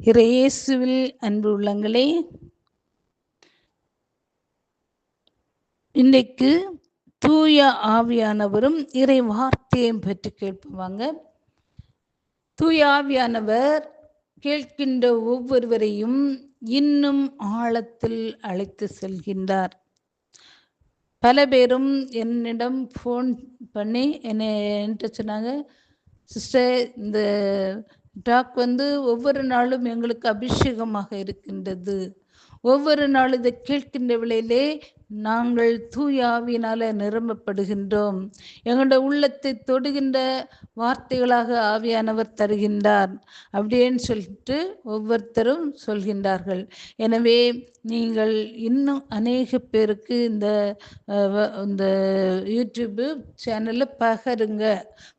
இறையேசுவில் அன்பு உள்ளங்களே. இன்றைக்கு தூய ஆவியானவரும் இறை வார்த்தையும் பற்றி கேட்பவாங்க. தூய ஆவியானவர் கேட்கின்ற ஒவ்வொருவரையும் இன்னும் ஆழத்தில் அழைத்து செல்கின்றார். பல பேரும் என்னிடம் ஃபோன் பண்ணி என்னை என்கிட்ட சொன்னாங்க சிஸ்டர் இந்த டாக் வந்து ஒவ்வொரு நாளும் எங்களுக்கு அபிஷேகமாக இருக்கின்றது. ஒவ்வொரு நாளும் இதை கேட்கின்ற விலையிலே நாங்கள் தூயாவினால நிரம்பப்படுகின்றோம். எங்களுடைய உள்ளத்தை தொடுகின்ற வார்த்தைகளாக ஆவியானவர் தருகின்றார். அப்படின்னு சொல்லிட்டு ஒவ்வொருத்தரும் சொல்கின்றார்கள். எனவே நீங்கள் இன்னும் அநேக பேருக்கு இந்த இந்த யூடியூப்பு சேனலில் பகருங்க.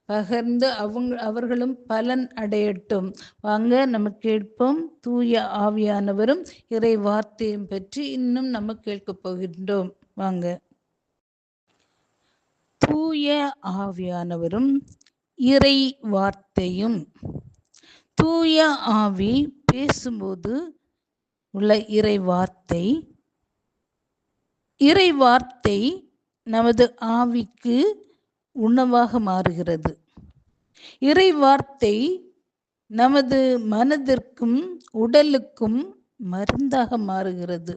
பகர்ந்து அவங்க அவர்களும் பலன் அடையட்டும். வாங்க நம்ம கேட்போம். தூய ஆவியானவரும் இறை வார்த்தையும் பற்றி இன்னும் நம்ம கேட்க போகின்றோம். வாங்க. தூய ஆவியானவரும் இறை வார்த்தையும். தூய ஆவி பேசும்போது உள்ள இறை வார்த்தை. இறை வார்த்தை நமது ஆவிக்கு உணவாக மாறுகிறது. இறை வார்த்தை நமது மனதிற்கும் உடலுக்கும் மருந்தாக மாறுகிறது.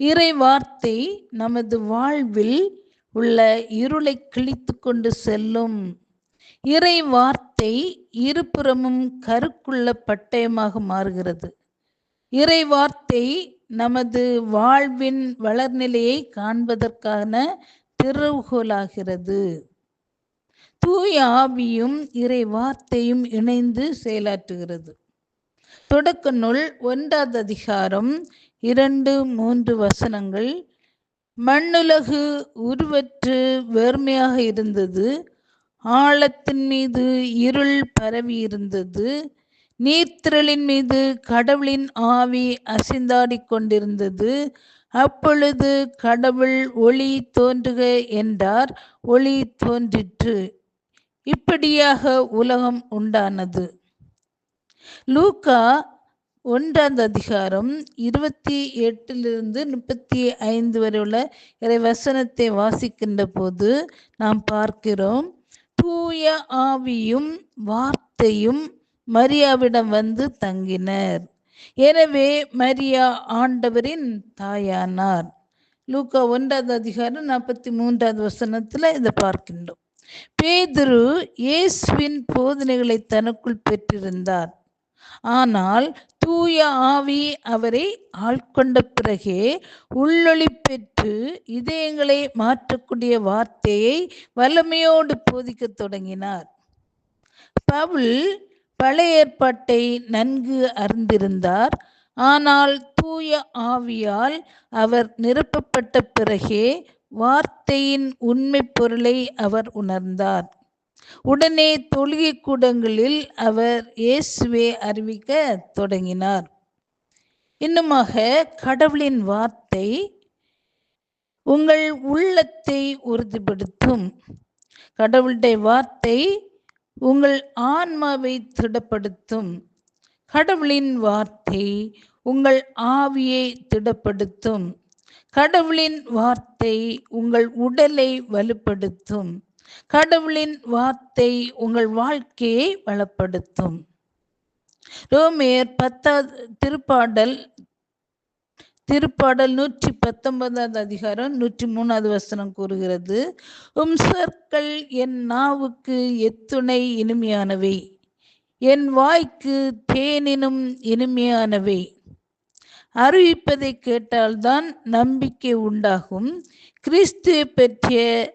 இறை வார்த்தை நமது வாழ்வில் உள்ள இருளை கிழித்து கொண்டு செல்லும். இறை வார்த்தை இருபுறமும் கருக்குள்ள பட்டயமாக மாறுகிறது. இறை வார்த்தை நமது வாழ்வின் வளர்நிலையை காண்பதற்கான திறவுகோலாகிறது தூய ஆவியும் இறை வார்த்தையும் இணைந்து செயலாற்றுகிறது. தொடக்க நூல் ஒன்றாவது அதிகாரம் இரண்டு மூன்று வசனங்கள். மண்ணுலகு உருவற்று வெறுமையாக இருந்தது. ஆழத்தின் மீது இருள் பரவி இருந்தது. நீர்த்திரளின் மீது கடவுளின் ஆவி அசிந்தாடி கொண்டிருந்தது. அப்பொழுது கடவுள் ஒளி தோன்றுக என்றார். ஒளி தோன்றிற்று. இப்படியாக உலகம் உண்டானது. லூக்கா ஒன்றாம் அதிகாரம் இருபத்தி எட்டிலிருந்து முப்பத்தி ஐந்து வரை உள்ள இறை வசனத்தை வாசிக்கின்ற போது நாம் பார்க்கிறோம் தூய ஆவியும் வார்த்தையும் மரியாவிடம் வந்து தங்கினர். எனவே மரியா ஆண்டவரின் தாயானார். லூக்கா ஒன்றாவது அதிகாரம் நாற்பத்தி மூன்றாவது வசனத்துல இதை பார்க்கின்றோம். பேதுரு இயேசுவின் போதனைகளை தனக்குள் பெற்றிருந்தார். ஆனால் தூய ஆவி அவரை ஆட்கொண்ட பிறகே உள்ளொளி பெற்று இதயங்களை மாற்றக்கூடிய வார்த்தையை வல்லமையோடு போதிக்க தொடங்கினார். பவுல் பழைய ஏற்பாட்டை நன்கு அறிந்திருந்தார். ஆனால் தூய ஆவியால் அவர் நிரப்பப்பட்ட பிறகே வார்த்தையின் உண்மை பொருளை அவர் உணர்ந்தார். உடனே தொழுகை கூடங்களில் அவர் இயேசுவை அறிவிக்க தொடங்கினார். இன்னுமாக கடவுளின் வார்த்தை உங்கள் உள்ளத்தை உறுதிப்படுத்தும். கடவுளுடைய வார்த்தை உங்கள் ஆன்மாவை திடப்படுத்தும். கடவுளின் வார்த்தை உங்கள் ஆவியை திடப்படுத்தும். கடவுளின் வார்த்தை உங்கள் உடலை வலுப்படுத்தும். கடவுளின் வார்த்தை உங்கள் வாழ்க்கையை வளப்படுத்தும். ரோமேயர் பத்தாவது திருப்பாடல் திருப்பாடல் நூற்றி பத்தொன்பதாவது அதிகாரம் நூற்றி மூணாவது வசனம் கூறுகிறது உம் சொற்கள் என் நாவுக்கு எத்துணை இனிமையானவை. என் வாய்க்கு தேனினும் இனிமையானவை. அறிவிப்பதை கேட்டால்தான் நம்பிக்கை உண்டாகும். கிறிஸ்துவை பற்றிய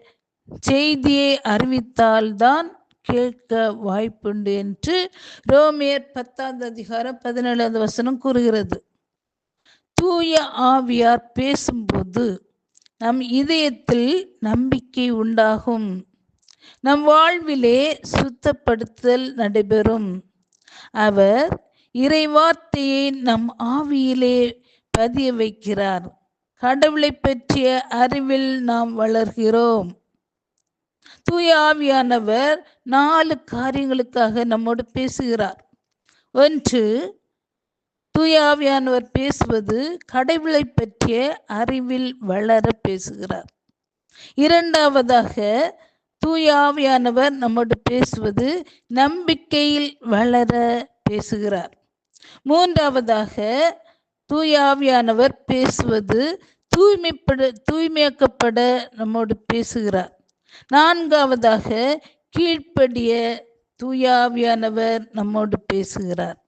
செய்தியை அறிவித்தால்தான் கேட்க வாய்ப்புண்டு என்று ரோமியர் பத்தாவது அதிகாரம் பதினேழாவது வசனம் கூறுகிறது. தூய ஆவியார் பேசும்போது நம் இதயத்தில் நம்பிக்கை உண்டாகும். நம் வாழ்விலே சுத்தப்படுத்தல் நடைபெறும். அவர் இறைவார்த்தையை நம் ஆவியிலே பதிய வைக்கிறார் கடவுளை பற்றிய அறிவில் நாம் வளர்கிறோம். தூய நாலு காரியங்களுக்காக நம்மோடு பேசுகிறார். ஒன்று தூயாவியானவர் பேசுவது கடவுளை பற்றிய அறிவில் வளர பேசுகிறார். இரண்டாவதாக தூயாவியானவர் நம்மோடு பேசுவது நம்பிக்கையில் வளர பேசுகிறார். மூன்றாவதாக தூயாவியானவர் பேசுவது தூய்மைப்பட தூய்மையாக்கப்பட நம்மோடு பேசுகிறார். நான்காவதாக கீழ்ப்படிய தூயாவியானவர் நம்மோடு பேசுகிறார்.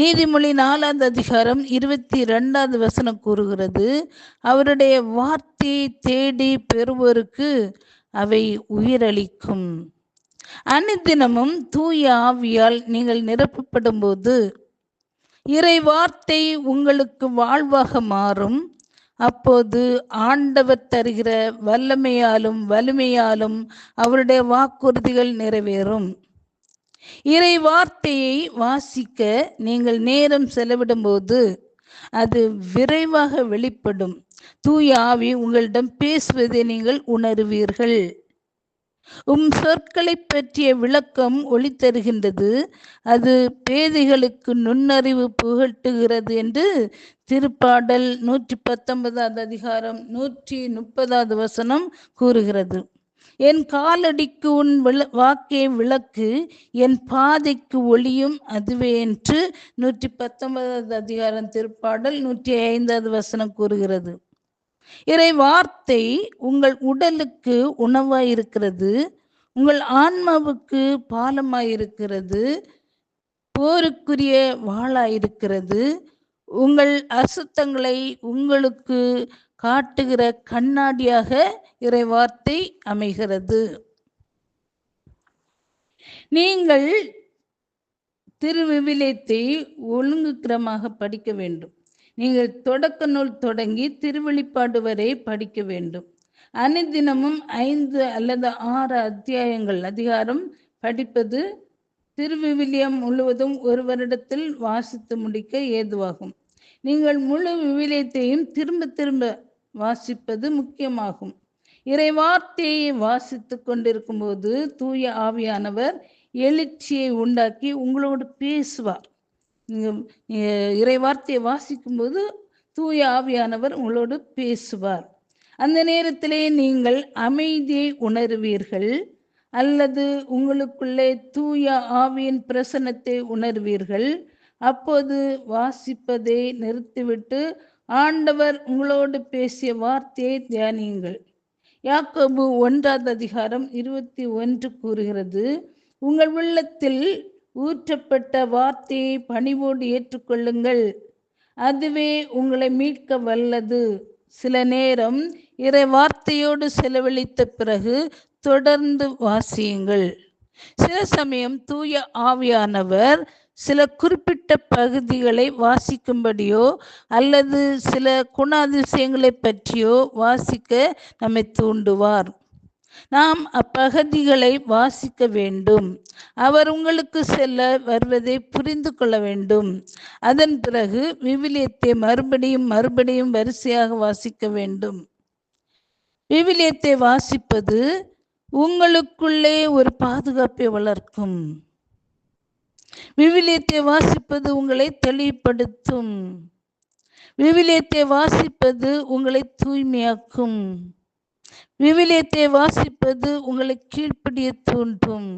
நீதிமொழி நாலாவது அதிகாரம் இருபத்தி ரெண்டாவது வசனம் கூறுகிறது அவருடைய வார்த்தையை தேடி பெறுவோருக்கு அவை உயிரளிக்கும். அனுதினமும் தூய ஆவியால் நீங்கள் நிரப்பப்படும் போது இறை வார்த்தை உங்களுக்கு வாழ்வாக மாறும். அப்போது ஆண்டவர் தருகிற வல்லமையாலும் வலிமையாலும் அவருடைய வாக்குறுதிகள் நிறைவேறும். இறை வார்த்தையை வாசிக்க நீங்கள் நேரம் செலவிடும் போது அது விரைவாக வெளிப்படும். தூய ஆவி உங்களிடம் பேசுவதை நீங்கள் உணருவீர்கள். உம் சொற்களை பற்றிய விளக்கம் ஒளி தருகின்றது. அது பேதைகளுக்கு நுண்ணறிவு புகட்டுகிறது என்று திருப்பாடல் நூற்றி பத்தொன்பதாவது அதிகாரம் நூற்றி முப்பதாவது வசனம் கூறுகிறது. என் காலடிக்கு உன் விள வாக்கே விளக்கு என் பாதைக்கு ஒளியும் அதுவே என்று நூற்றி பத்தொன்பதாவது அதிகாரம் திருப்பாடல் நூற்றி ஐந்தாவது வசனம் கூறுகிறது. இறை வார்த்தை உங்கள் உடலுக்கு உணவாயிருக்கிறது உங்கள் ஆன்மாவுக்கு பாலமாயிருக்கிறது போருக்குரிய வாளாயிருக்கிறது. உங்கள் அசுத்தங்களை உங்களுக்கு காட்டுகிற கண்ணாடியாக இறை வார்த்தை அமைகிறது. நீங்கள் திருவிவிலியத்தை ஒழுங்குக்கிரமாக படிக்க வேண்டும். நீங்கள் தொடக்க நூல் தொடங்கி திருவெளிப்பாடு வரை படிக்க வேண்டும். அனுதினமும் ஐந்து அல்லது ஆறு அத்தியாயங்கள் அதிகாரம் படிப்பது திருவிவிலியம் முழுவதும் ஒரு வருடத்தில் வாசித்து முடிக்க ஏதுவாகும். நீங்கள் முழு விவிலியத்தையும் திரும்ப திரும்ப வாசிப்பது முக்கியமாகும். இறை வார்த்தையை வாசித்து கொண்டிருக்கும் போது தூய ஆவியானவர் எழுச்சியை உண்டாக்கி உங்களோடு பேசுவார். இறை வார்த்தையை வாசிக்கும்போது தூய ஆவியானவர் உங்களோடு பேசுவார். அந்த நேரத்திலே நீங்கள் அமைதியை உணர்வீர்கள் அல்லது உங்களுக்குள்ளே தூய ஆவியின் பிரசனத்தை உணர்வீர்கள். அப்போது வாசிப்பதை நிறுத்திவிட்டு ஆண்டவர் உங்களோடு பேசிய வார்த்தையை தியானியுங்கள். யாக்கோபு ஒன்றாவது அதிகாரம் இருபத்தி ஒன்று கூறுகிறது உங்கள் உள்ளத்தில் ஊற்றப்பட்ட வார்த்தையை பணிவோடு ஏற்றுக்கொள்ளுங்கள். அதுவே உங்களை மீட்க வல்லது. சில நேரம் இறை வார்த்தையோடு செலவழித்த பிறகு தொடர்ந்து வாசியுங்கள். சில சமயம் தூய ஆவியானவர் சில குறிப்பிட்ட பகுதிகளை வாசிக்கும்படியோ அல்லது சில குணாதிசயங்களை பற்றியோ வாசிக்க நம்மை தூண்டுவார். நாம் அப்பகுதிகளை வாசிக்க வேண்டும். அவர் உங்களுக்கு செல்ல வருவதை புரிந்து கொள்ள வேண்டும். அதன் பிறகு விவிலியத்தை மறுபடியும் மறுபடியும் வரிசையாக வாசிக்க வேண்டும். விவிலியத்தை வாசிப்பது உங்களுக்குள்ளே ஒரு பாதுகாப்பை வளர்க்கும். விவிலியத்தை வாசிப்பது உங்களை தெளிவுபடுத்தும். விவிலியத்தை வாசிப்பது உங்களை தூய்மையாக்கும். விவிலியத்தை வாசிப்பது உங்களை கீழ்ப்படிய தூண்டும்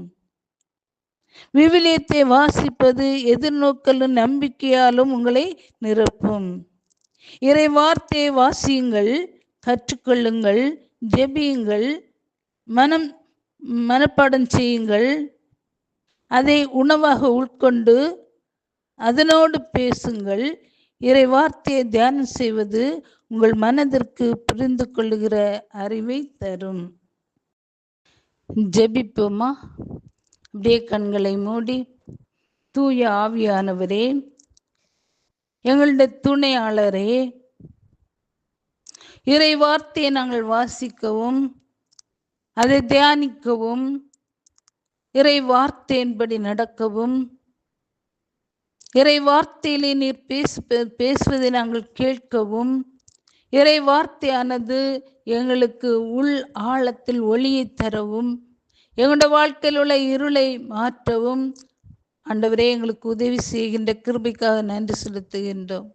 விவிலியத்தை வாசிப்பது எதிர்நோக்கலும் நம்பிக்கையாலும் உங்களை நிரப்பும். இறை வார்த்தையை வாசியுங்கள் கற்றுக்கொள்ளுங்கள் ஜெபியுங்கள் மனம் மனப்பாடம் செய்யுங்கள். அதை உணவாக உட்கொண்டு அதனோடு பேசுங்கள். இறை வார்த்தையை தியானம் செய்வது உங்கள் மனதிற்கு புரிந்து கொள்ளுகிற அறிவை தரும். ஜெபிப்போமா? அப்படியே கண்களை மூடி தூய ஆவியானவரே எங்களுடைய துணையாளரே இறை வார்த்தையை நாங்கள் வாசிக்கவும் அதை தியானிக்கவும் இறை வார்த்தையின்படி நடக்கவும் இறை வார்த்தையிலே நீர் பேசு பேசுவதை நாங்கள் கேட்கவும் இறை வார்த்தையானது எங்களுக்கு உள் ஆழத்தில் ஒளியை தரவும் எங்களுடைய வாழ்க்கையில் உள்ள இருளை மாற்றவும். ஆண்டவரே எங்களுக்கு உதவி செய்கின்ற கிருபிக்காக நன்றி செலுத்துகின்றோம்.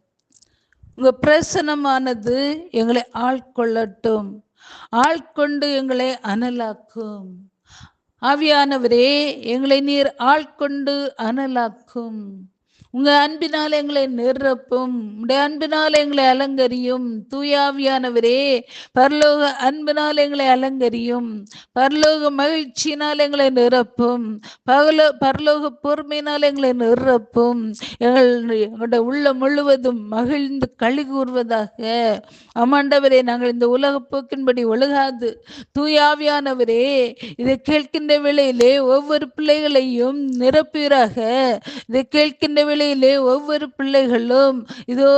உங்கள் பிரசனமானது எங்களை ஆட்கொள்ளட்டும் ஆட்கொண்டு எங்களை அனலாக்கும். ஆவியானவரே எங்களை நீர் ஆட்கொண்டு அனலாக்கும். உங்க அன்பினால் எங்களை நிரப்பும் உடைய அன்பினால் எங்களை அலங்கரியும். தூயாவியானவரே பரலோக அன்பினால் எங்களை அலங்கரியும். பரலோக மகிழ்ச்சியினால் எங்களை நிரப்பும் பகலோ பரலோக பொறுமையினால் எங்களை நிரப்பும் எங்கள் எங்களுடைய உள்ள முழுவதும் மகிழ்ந்து களி கூறுவதாக அம்மாண்டவரே நாங்கள் இந்த உலக போக்கின்படி ஒழுகாது. தூயாவியானவரே இதை கேட்கின்ற வேளையிலே ஒவ்வொரு பிள்ளைகளையும் நிரப்பீராக இதை கேட்கின்ற வேளையிலே ஒவ்வொரு பிள்ளைகளும் இதோ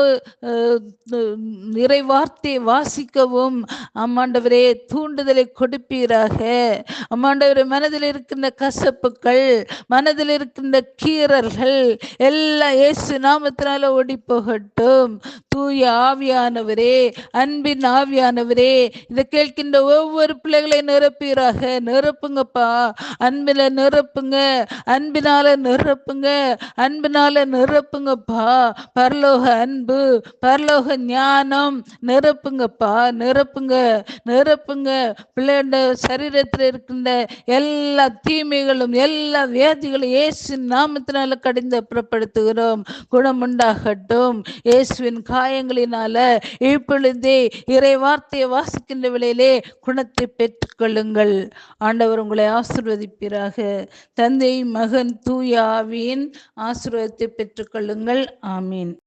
நிறைவார்த்தையை வாசிக்கவும். அம்மாண்டவரே தூண்டுதலை கொடுப்பீராக. அம்மாண்டவரே மனதில் இருக்கின்ற கசப்புகள் மனதில் இருக்கின்ற கீரர்கள் எல்லாம் இயேசு நாமத்தினால ஓடி போகட்டும் தூய ஆவியானவரே அன்பின் ஆவியானவரே இதை கேட்கின்ற ஒவ்வொரு பிள்ளைகளை நிரப்பீராக நிரப்புங்கப்பா. அன்பில நிரப்புங்க. அன்பினால நிரப்புங்க. அன்பினால நிரப்புங்கப்பா. பரலோக அன்பு பரலோக ஞானம் நிரப்புங்கப்பா நிரப்புங்க நிரப்புங்க. பிள்ளையோட சரீரத்தில் இருக்கின்ற எல்லா தீமைகளும் எல்லா வியாதிகளும் இயேசு நாமத்தினால கடிந்து அப்புறப்படுத்துகிறோம். குணம் உண்டாகட்டும் இயேசுவின் காயங்களினால இப்பொழுதே இறை வார்த்தையை வாசிக்கின்ற வேளையிலே குணத்தை பெற்றுக்கொள்ளுங்கள். ஆண்டவர் உங்களை ஆசிர்வதிப்பீராக. தந்தை மகன் தூயாவின் ஆவியின் ஆசீர்வாதத்தை பெற்றுக்கொள்ளுங்கள் ஆமீன்.